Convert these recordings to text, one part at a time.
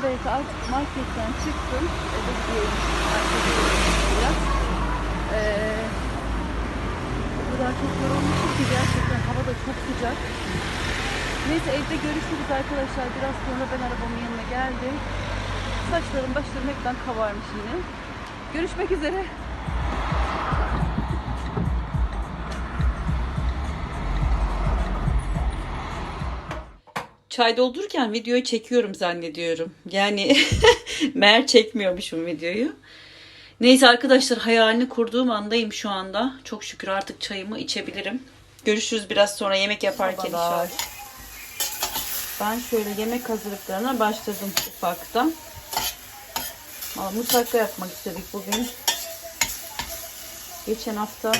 Evet artık marketten çıktım. Eve gidiyorum. Artık biraz. Ee, o kadar çok yorulmuşum ki gerçekten hava da çok sıcak. Neyse evde görüşürüz arkadaşlar. Biraz sonra ben arabamın yanına geldim. Saçlarım başlarım hepten kavarmış yine. Görüşmek üzere. Çay doldururken videoyu çekiyorum zannediyorum. Yani meğer çekmiyormuşum videoyu. Neyse arkadaşlar hayalini kurduğum andayım şu anda. Çok şükür artık çayımı içebilirim. Görüşürüz biraz sonra yemek yaparken inşallah. Ben şöyle yemek hazırlıklarına başladım ufaktan. Aa, Musakka yapmak istedik bugün. Geçen hafta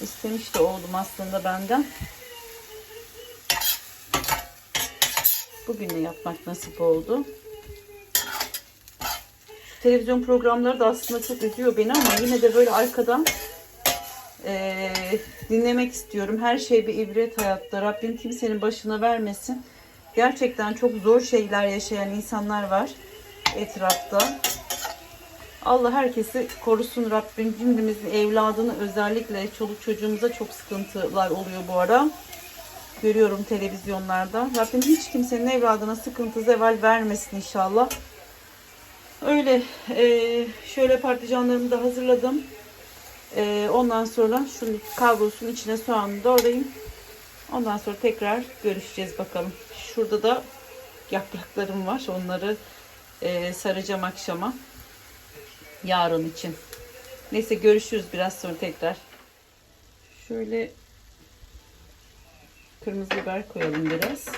istemiş de oldum aslında benden. Bugün de yapmak nasip oldu. Televizyon programları da aslında çok üzüyor beni ama yine de böyle arkadan eee, dinlemek istiyorum. Her şey bir ibret hayatta. Rabbim kimsenin başına vermesin. Gerçekten çok zor şeyler yaşayan insanlar var etrafta. Allah herkesi korusun Rabbim. Cümlemizin evladını özellikle çoluk çocuğumuza çok sıkıntılar oluyor bu ara. Görüyorum televizyonlarda. Rabbim hiç kimsenin evladına sıkıntı zeval vermesin inşallah. Öyle eee, şöyle patlıcanlarımı da hazırladım. Eee, ondan sonra şu kavrulsun içine soğanı doğrayayım. Ondan sonra tekrar görüşeceğiz bakalım. Şurada da yapraklarım var. Onları eee, saracağım akşama. Yarın için. Neyse görüşürüz biraz sonra tekrar. Şöyle kırmızı biber koyalım biraz.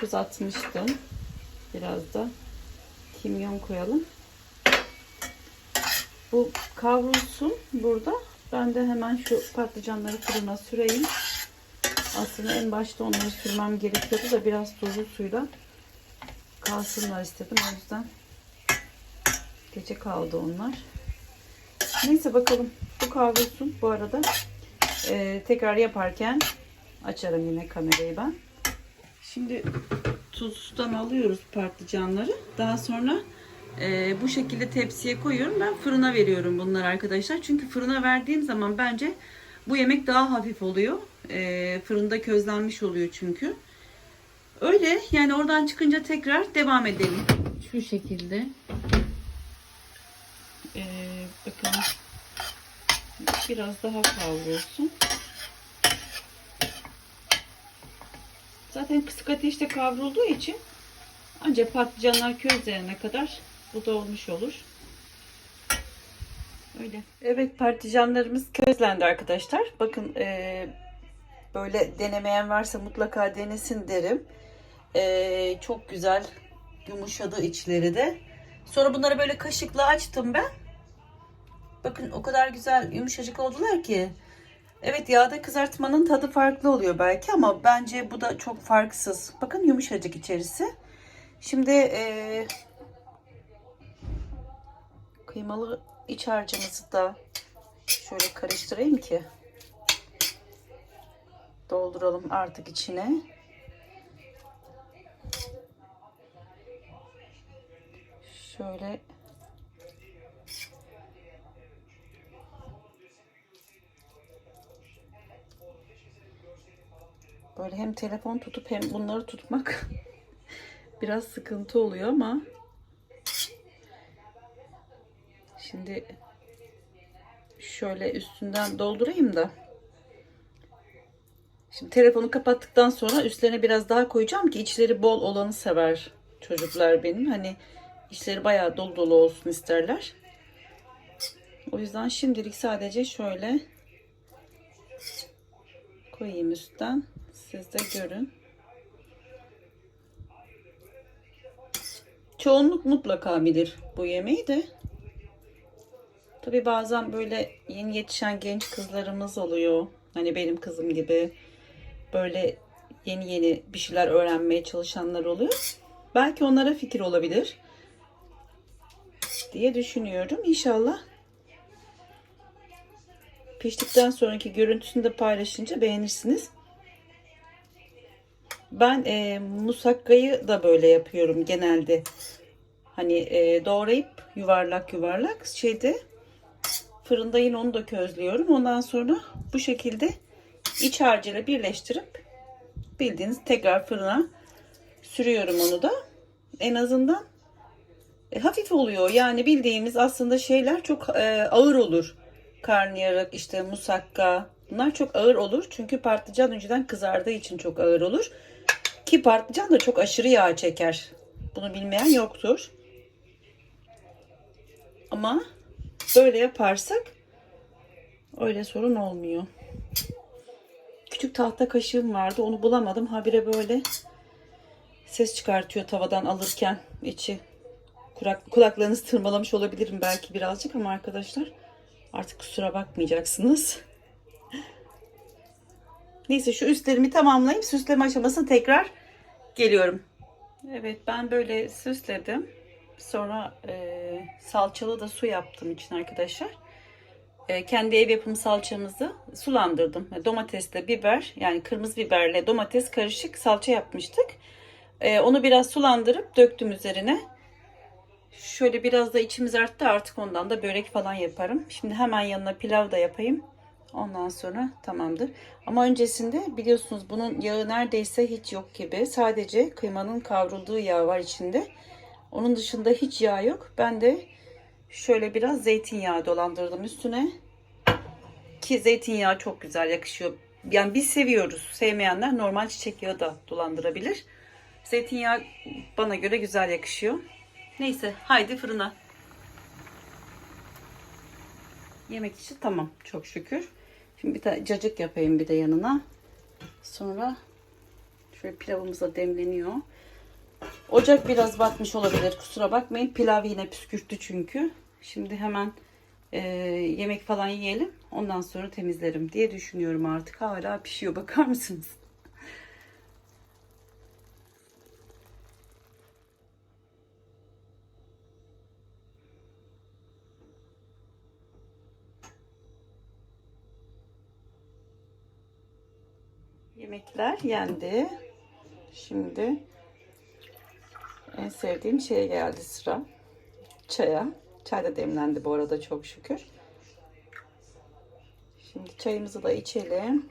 Tuz atmıştım. Biraz da kimyon koyalım. Bu kavrulsun burada. Ben de hemen şu patlıcanları fırına süreyim. Aslında en başta onları sürmem gerekiyordu da biraz tuzlu suyla kalsınlar istedim. O yüzden gece kaldı onlar. Neyse bakalım. Bu kavrulsun. Bu arada e, tekrar yaparken açarım yine kamerayı ben. Şimdi tuzdan alıyoruz patlıcanları. Daha sonra e, bu şekilde tepsiye koyuyorum. Ben fırına veriyorum bunları arkadaşlar. Çünkü fırına verdiğim zaman bence bu yemek daha hafif oluyor. E, fırında közlenmiş oluyor çünkü. Öyle yani oradan çıkınca tekrar devam edelim. Şu şekilde. E, bakalım. Biraz daha kavrulsun. Zaten kısık ateşte kavrulduğu için ancak patlıcanlar közlenene kadar bu da olmuş olur. Öyle. Evet patlıcanlarımız közlendi arkadaşlar. Bakın e, böyle denemeyen varsa mutlaka denesin derim. E, çok güzel yumuşadı içleri de. Sonra bunları böyle kaşıkla açtım ben. Bakın o kadar güzel yumuşacık oldular ki. Evet yağda kızartmanın tadı farklı oluyor belki ama bence bu da çok farksız. Bakın yumuşacık içerisi. Şimdi eee, kıymalı iç harcımızı da şöyle karıştırayım ki dolduralım artık içine. Şöyle Böyle hem telefon tutup hem bunları tutmak biraz sıkıntı oluyor ama şimdi şöyle üstünden doldurayım da. Şimdi telefonu kapattıktan sonra üstlerine biraz daha koyacağım ki içleri bol olanı sever çocuklar benim. Hani içleri bayağı dolu dolu olsun isterler. O yüzden şimdilik sadece şöyle koyayım üstten siz de görün. Çoğunluk mutlaka bilir bu yemeği de. Tabi bazen böyle yeni yetişen genç kızlarımız oluyor. Hani benim kızım gibi böyle yeni yeni bir şeyler öğrenmeye çalışanlar oluyor. Belki onlara fikir olabilir diye düşünüyorum. İnşallah piştikten sonraki görüntüsünü de paylaşınca beğenirsiniz. Ben e, musakkayı da böyle yapıyorum genelde. Hani e, doğrayıp yuvarlak yuvarlak şeyde fırında yine onu da közlüyorum. Ondan sonra bu şekilde iç harcıyla birleştirip bildiğiniz tekrar fırına sürüyorum onu da. En azından e, hafif oluyor. Yani bildiğimiz aslında şeyler çok e, ağır olur. Karnıyarık, işte musakka. Bunlar çok ağır olur. Çünkü patlıcan önceden kızardığı için çok ağır olur. Ki patlıcan da çok aşırı yağ çeker. Bunu bilmeyen yoktur. Ama böyle yaparsak öyle sorun olmuyor. Küçük tahta kaşığım vardı. Onu bulamadım. Habire böyle ses çıkartıyor tavadan alırken içi. Kulak, kulaklarınızı tırmalamış olabilirim belki birazcık ama arkadaşlar artık kusura bakmayacaksınız. Neyse şu üstlerimi tamamlayıp süsleme aşamasına tekrar geliyorum. Evet ben böyle süsledim. Sonra e, salçalı da su yaptım için arkadaşlar. E, kendi ev yapımı salçamızı sulandırdım. Domatesle biber yani kırmızı biberle domates karışık salça yapmıştık. E, onu biraz sulandırıp döktüm üzerine. Şöyle biraz da içimiz arttı artık ondan da börek falan yaparım. Şimdi hemen yanına pilav da yapayım. Ondan sonra tamamdır. Ama öncesinde biliyorsunuz bunun yağı neredeyse hiç yok gibi. Sadece kıymanın kavrulduğu yağ var içinde. Onun dışında hiç yağ yok. Ben de şöyle biraz zeytinyağı dolandırdım üstüne. Ki zeytinyağı çok güzel yakışıyor. Yani biz seviyoruz. Sevmeyenler normal çiçek yağı da dolandırabilir. Zeytinyağı bana göre güzel yakışıyor. Neyse haydi fırına. Yemek için tamam çok şükür. Şimdi bir tane cacık yapayım bir de yanına. Sonra şöyle pilavımız da demleniyor. Ocak biraz batmış olabilir kusura bakmayın. Pilav yine püskürttü çünkü. Şimdi hemen e, yemek falan yiyelim. Ondan sonra temizlerim diye düşünüyorum artık. Hala pişiyor bakar mısınız? Yemekler yendi. Şimdi en sevdiğim şeye geldi sıra. Çaya. Çay da demlendi bu arada çok şükür. Şimdi çayımızı da içelim.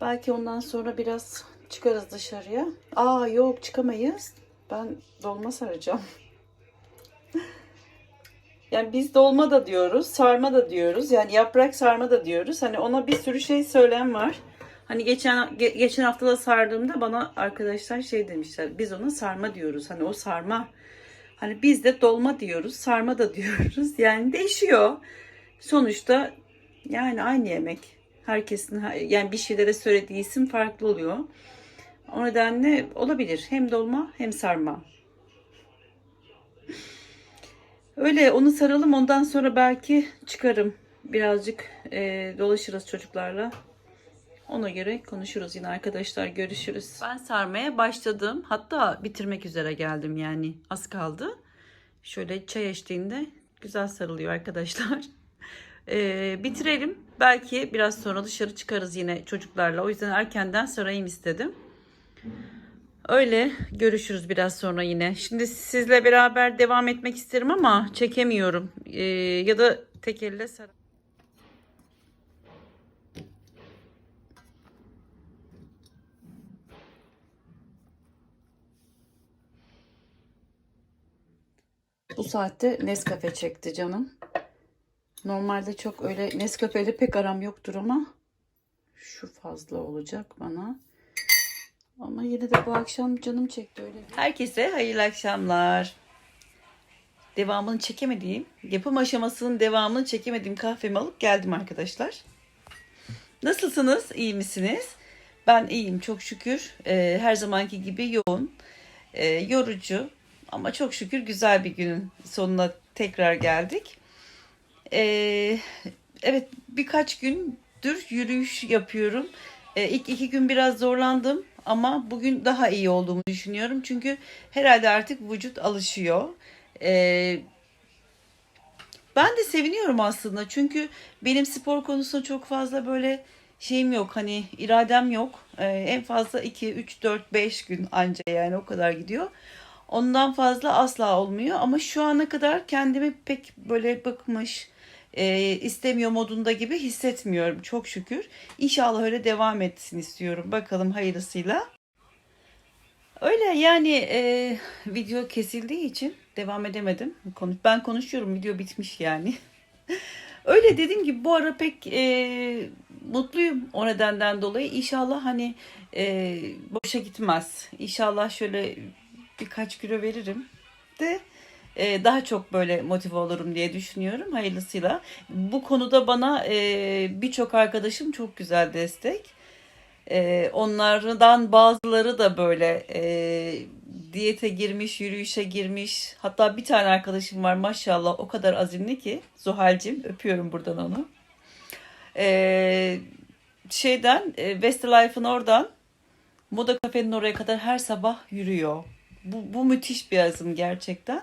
Belki ondan sonra biraz çıkarız dışarıya. Aa yok çıkamayız. Ben dolma saracağım. Yani biz dolma da diyoruz, sarma da diyoruz. Yani yaprak sarma da diyoruz. Hani ona bir sürü şey söylen var. Hani geçen ge- geçen hafta da sardığımda bana arkadaşlar şey demişler. Biz ona sarma diyoruz. Hani o sarma. Hani biz de dolma diyoruz, sarma da diyoruz. Yani değişiyor. Sonuçta yani aynı yemek. Herkesin yani bir şeylere söylediği isim farklı oluyor. O nedenle olabilir. Hem dolma hem sarma. Öyle onu saralım ondan sonra belki çıkarım. Birazcık e, dolaşırız çocuklarla. Ona göre konuşuruz yine arkadaşlar görüşürüz. Ben sarmaya başladım. Hatta bitirmek üzere geldim yani az kaldı. Şöyle çay eşliğinde güzel sarılıyor arkadaşlar. E, bitirelim. Belki biraz sonra dışarı çıkarız yine çocuklarla. O yüzden erkenden sarayım istedim. Öyle görüşürüz biraz sonra yine. Şimdi sizle beraber devam etmek isterim ama çekemiyorum. Ee, ya da tek elle sar. Bu saatte Nescafe çekti canım. Normalde çok öyle Nescafe ile pek aram yoktur ama şu fazla olacak bana. Ama yine de bu akşam canım çekti öyle. Herkese hayırlı akşamlar. Devamını çekemediğim, yapım aşamasının devamını çekemediğim kahvemi alıp geldim arkadaşlar. Nasılsınız? İyi misiniz? Ben iyiyim çok şükür. Ee, her zamanki gibi yoğun, e, yorucu ama çok şükür güzel bir günün sonuna tekrar geldik. Ee, evet birkaç gündür yürüyüş yapıyorum. Ee, ilk iki gün biraz zorlandım ama bugün daha iyi olduğumu düşünüyorum. Çünkü herhalde artık vücut alışıyor. Ee, Ben de seviniyorum aslında çünkü benim spor konusunda çok fazla böyle şeyim yok hani iradem yok. Ee, en fazla 2, 3, 4, 5 gün anca yani o kadar gidiyor. Ondan fazla asla olmuyor ama şu ana kadar kendimi pek böyle bıkmış, e, istemiyor modunda gibi hissetmiyorum çok şükür. İnşallah öyle devam etsin istiyorum. Bakalım hayırlısıyla. Öyle yani e, video kesildiği için devam edemedim. Ben konuşuyorum video bitmiş yani. Öyle dediğim gibi bu ara pek e, mutluyum o nedenden dolayı. İnşallah hani e, boşa gitmez. İnşallah şöyle birkaç kilo veririm de e, daha çok böyle motive olurum diye düşünüyorum hayırlısıyla. Bu konuda bana e, birçok arkadaşım çok güzel destek. Ee, onlardan bazıları da böyle e, diyete girmiş, yürüyüşe girmiş. Hatta bir tane arkadaşım var maşallah o kadar azimli ki. Zuhal'cim öpüyorum buradan onu. Şeyden e, Westerlife'ın oradan Moda Kafe'nin oraya kadar her sabah yürüyor. Bu, bu müthiş bir azim gerçekten.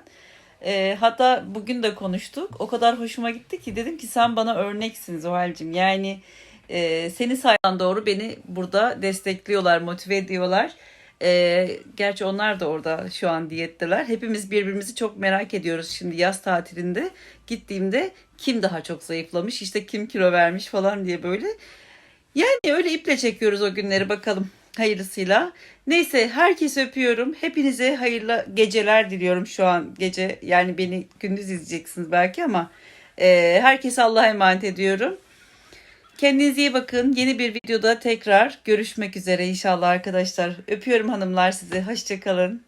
Ee, hatta bugün de konuştuk. O kadar hoşuma gitti ki dedim ki sen bana örneksin Zuhal'cim. Yani e, seni sayan doğru beni burada destekliyorlar, motive ediyorlar. E, gerçi onlar da orada şu an diyetteler. Hepimiz birbirimizi çok merak ediyoruz şimdi yaz tatilinde. Gittiğimde kim daha çok zayıflamış, işte kim kilo vermiş falan diye böyle. Yani öyle iple çekiyoruz o günleri bakalım hayırlısıyla. Neyse herkes öpüyorum. Hepinize hayırlı geceler diliyorum şu an gece. Yani beni gündüz izleyeceksiniz belki ama e, herkese Allah'a emanet ediyorum. Kendinize iyi bakın. Yeni bir videoda tekrar görüşmek üzere inşallah arkadaşlar. Öpüyorum hanımlar sizi. Hoşçakalın.